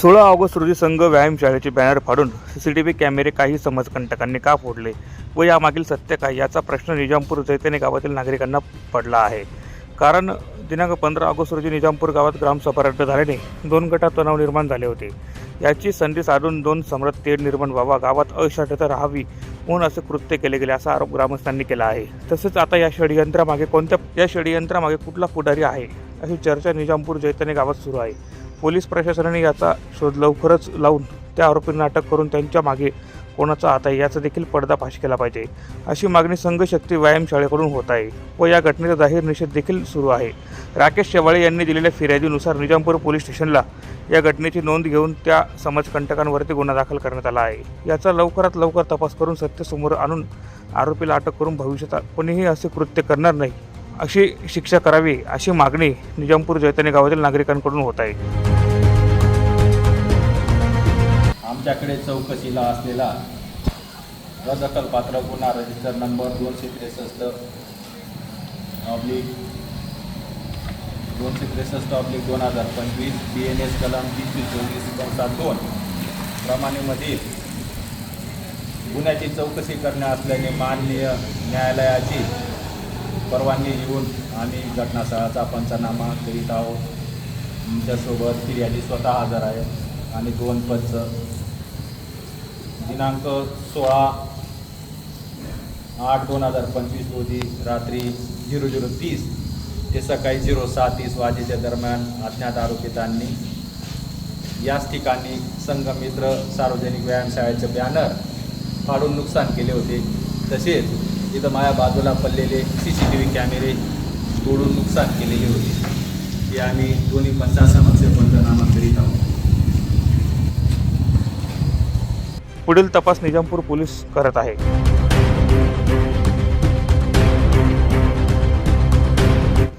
सोळा ऑगस्ट रोजी संघ व्यायामशाळेचे बॅनर फाडून सी सी टी व्ही कॅमेरे काही समाजकंटकांनी का फोडले व यामागील सत्य काय याचा प्रश्न निजामपूर चैतन्य गावातील नागरिकांना पडला आहे. कारण दिनांक पंधरा ऑगस्ट रोजी निजामपूर गावात ग्रामसभा रद्द झाल्याने दोन गटात तणाव निर्माण झाले होते. याची संधी साधून दोन सम्राट तेढ निर्माण व्हावा गावात अशांतता राहावी म्हणून असे कृत्य केले गेले असा आरोप ग्रामस्थांनी केला आहे. तसेच आता या षडयंत्रामागे कोणत्या या षडयंत्रामागे कुठला पुढारी आहे अशी चर्चा निजामपूर चैतन्य गावात सुरू आहे. पोलीस प्रशासनाने याचा शोध लवकरच लावून त्या आरोपींना अटक करून त्यांच्या मागे कोणाचा हात आहे याचा देखील पडदाफाश केला पाहिजे. अशी मागणी संघशक्ती व्यायामशाळेकडून होत आहे व या घटनेचा जाहीर निषेध देखील सुरू आहे. राकेश शेवाळे यांनी दिलेल्या फिर्यादीनुसार निजामपूर पोलीस स्टेशनला या घटनेची नोंद घेऊन त्या समाजकंटकांवरती गुन्हा दाखल करण्यात आला आहे. याचा लवकरात लवकर तपास करून सत्य समोर आणून आरोपीला अटक करून भविष्यात कोणीही असे कृत्य करणार नाही अशी शिक्षा करावी अशी मागणी निजामपूर जैतने गावातील नागरिकांकडून होत आहे. आमच्याकडे चौकशीला असलेला अदखलपात्र गुन्हा रजिस्टर नंबर दोनशे त्रेसष्ट ऑब्लिक दोनशे त्रेसष्ट ऑब्लिक दोन हजार पंचवीस बी एन एस कलम तीनशे चोवीस कंसात दोन प्रमाणेमधील गुन्ह्याची चौकशी करण्या असल्याने माननीय न्यायालयाची परवानगी घेऊन आम्ही घटनास्थळाचा पंचनामा करीत आहोत. आमच्यासोबत फिर्यादी स्वतः हजर आहे आणि दोन पंच दिनांक सोळा आठ दोन हजार पंचवीस रोजी रात्री झिरो झिरो तीस ते सकाळी झिरो सहा तीस वाजेच्या दरम्यान अज्ञात आरोपितांनी याच ठिकाणी संघमित्र सार्वजनिक व्यायामशाळेचे बॅनर फाडून नुकसान केले होते. तसेच इथं माझ्या बाजूला पडलेले सी सी टी व्ही कॅमेरे तोडून नुकसान केलेले होते. ते आम्ही दोन्ही पंचासमक्ष पंचनामा करीत आहोत. पुढील तपास निजामपूर पोलीस करत आहे.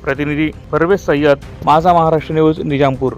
प्रतिनिधी परवेश सय्यद माझा महाराष्ट्र न्यूज निजामपूर.